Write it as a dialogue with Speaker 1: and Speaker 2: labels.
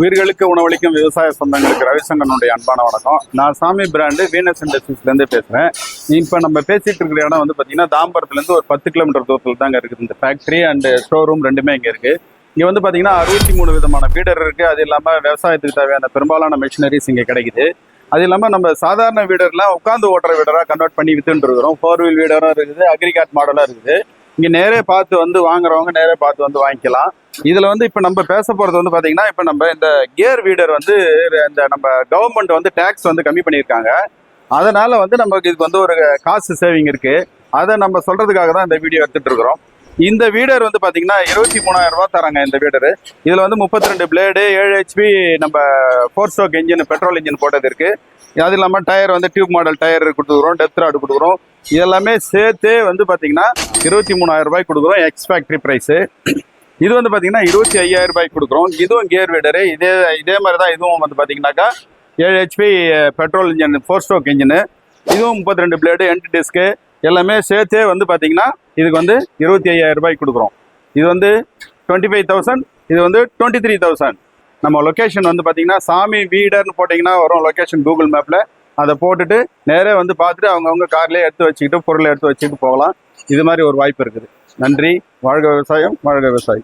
Speaker 1: உயிர்களுக்கு உணவளிக்கும் விவசாய சொந்தங்களுக்கு ரவிசங்கனுடைய அன்பான வணக்கம். நான் சாமி பிராண்டு வீனஸ் இண்டஸ்ட்ரீஸ்லேருந்து பேசுகிறேன் இப்போ நம்ம பேசிகிட்டு இருக்கிற இடம் வந்து பார்த்தீங்கன்னா தாம்பரத்துலேருந்து ஒரு பத்து கிலோமீட்டர் தூரத்தில் தாங்க இருக்குது இந்த ஃபேக்ட்ரி அண்ட் ஸ்டோர் ரூம் ரெண்டுமே இங்கே இருக்குது இங்கே வந்து பார்த்தீங்கன்னா அறுபத்தி மூணு விதமான வீடர் இருக்குது அது இல்லாமல் விவசாயத்துக்கு தேவையான பெரும்பாலான மிஷினரிஸ் இங்கே கிடைக்குது. அது இல்லாமல் நம்ம சாதாரண வீடர்லாம் உட்காந்து ஓட்டுற வீடராக கன்வெர்ட் பண்ணி வித்துட்டு இருக்கிறோம். ஃபோர் வீல் வீடரும் இருக்குது அக்ரிகாட் மாடலாக இருக்குது. இங்கே நேரே பார்த்து வந்து வாங்குறவங்க நேரே பார்த்து வந்து வாங்கிக்கலாம். இதில் வந்து இப்போ நம்ம பேச போகிறது வந்து பார்த்தீங்கன்னா இப்போ நம்ம இந்த கியர் வீடர் வந்து இந்த நம்ம கவர்மெண்ட் வந்து டேக்ஸ் வந்து கம்மி பண்ணியிருக்காங்க. அதனால வந்து நமக்கு இதுக்கு வந்து ஒரு காசு சேவிங் இருக்கு. அதை நம்ம சொல்றதுக்காக தான் இந்த வீடியோ எடுத்துட்டு இருக்கிறோம். இந்த வீடர் வந்து பாத்தீங்கன்னா இருபத்தி மூணாயிரம் ரூபா தராங்க இந்த வீடர் இதுல வந்து முப்பத்தி ரெண்டு பிளேடு ஏழு ஹெச்பி நம்ம four stroke engine petrol engine போட்டது இருக்கு. அது இல்லாமல் டயர் வந்து டியூப் மாடல் டயர் கொடுத்துக்கிறோம் டெப்த் ராடு கொடுக்குறோம் இதெல்லாமே சேர்த்து வந்து பார்த்தீங்கன்னா இருபத்தி மூணாயிரம் ரூபாய் கொடுக்குறோம் எக்ஸ் ஃபேக்ட்ரி ப்ரைஸு இது வந்து பார்த்தீங்கன்னா இருபத்தி ஐயாயிரம் ரூபாய்க்கு கொடுக்குறோம். இதுவும் கியர் வீடரு இதே இதே மாதிரி தான் இதுவும் வந்து பார்த்தீங்கன்னாக்கா ஏழு HP petrol engine four stroke engine இதுவும் முப்பத்தி ரெண்டு பிளேடு என்டி டிஸ்க்கு எல்லாமே சேர்த்தே வந்து பார்த்தீங்கன்னா இதுக்கு வந்து இருபத்தி ஐயாயிரம் ரூபாய்க்கு கொடுக்குறோம். இது வந்து டுவெண்ட்டி ஃபைவ் தௌசண்ட் இது வந்து டுவெண்ட்டி த்ரீ தௌசண்ட் நம்ம லொக்கேஷன் வந்து பார்த்தீங்கன்னா சாமி வீடர்னு போட்டிங்கன்னா வரும் லொக்கேஷன் கூகுள் மேப்பில் அதை போட்டுட்டு நேரே வந்து பார்த்துட்டு அவங்கவுங்க கார்லேயே எடுத்து வச்சுக்கிட்டு பொருளை எடுத்து வச்சுக்கிட்டு போகலாம். இது மாதிரி ஒரு வாய்ப்பு இருக்குது. நன்றி. வாழ்க விவசாயம் வாழ்க விவசாயி.